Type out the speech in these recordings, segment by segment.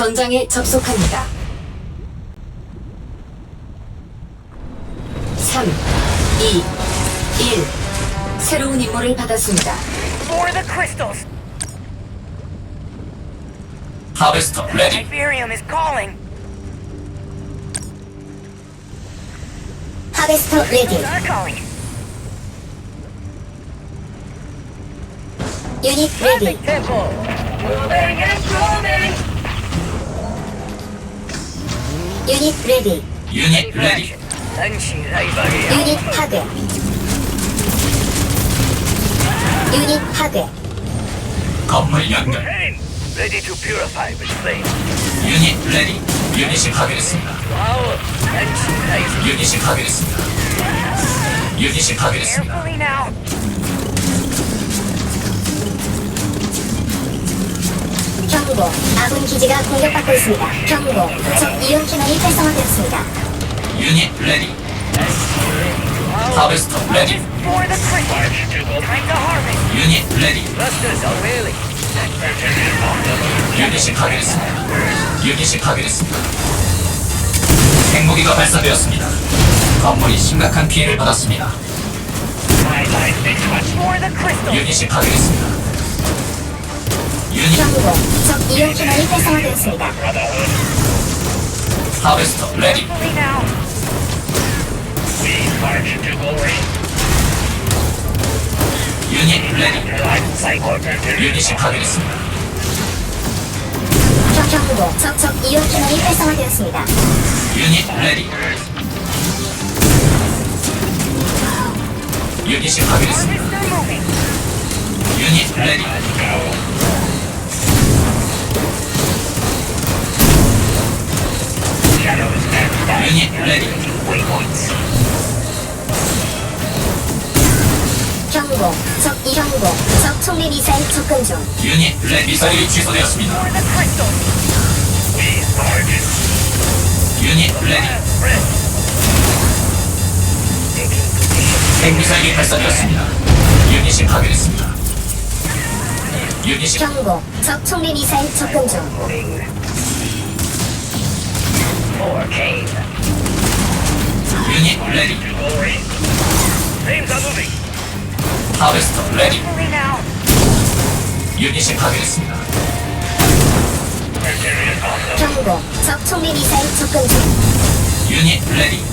전장에 접속합니다. 3, 2, 1. 새로운 임무를 받았습니다. For the crystals! 하베스터 레디 Hyperium is calling! 하베스터 레디 Are calling! 유닛 레디 Temple! Moving and grooving! 유닛 레디 유닛 레디 전시 라이벌이야! 유닛 파괴 유닛 파괴 건물 연결 Ready to purify with flame! 유닛 레디 유닛이 파괴됐습니다 Wow! 전시 라이벌! 유닛이 파괴됐습니다 유닛이 파괴됐습니다 경고 아군 기지가 공격받고 있습니다. 경고. 적 이용 캐논이 활성화되었습니다. 유닛 레디. 하베스터 레디! 유닛 레디! 유닛이 파괴됐습니다. 유닛이 파괴됐습니다. 핵무기가 발사되었습니다. 건물이 심각한 피해를 받았습니다! 유닛이 파괴됐습니다 경고 적 이용 캐논이 활성화되었습니다 하베스터 레디! 유닛 레디 유닛이 파괴됐습니다 경- 경고 적적 이용 캐논이 활성화되었습니다 유닛 레디 유닛이 파괴됐습니다! 유닛 레디 유닛 레디 경고 적 이경고 적 총리 미사일 접근 중. 유닛 레디 미사일이 취소되었습니다! 유닛 레디 핵미사일이 발사되었습니다. 유닛이 파괴됐습니다. 유닛이 경고 적 총리 미사일 접근 중. 유 하베스터 레디! 유닛이 파괴됐습니다. 경고 적 총리 미사일 접근 중. 유닛 레디!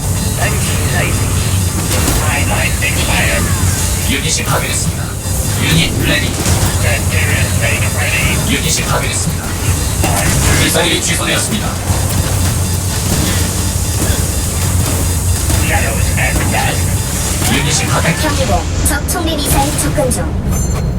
유닛이 파괴됐습니다. 유닛 레디. 유닛이 파괴됐습니다. 미사일이 취소되었습니다 유닛이 파괴 경고 적 총리 미사일 접근 중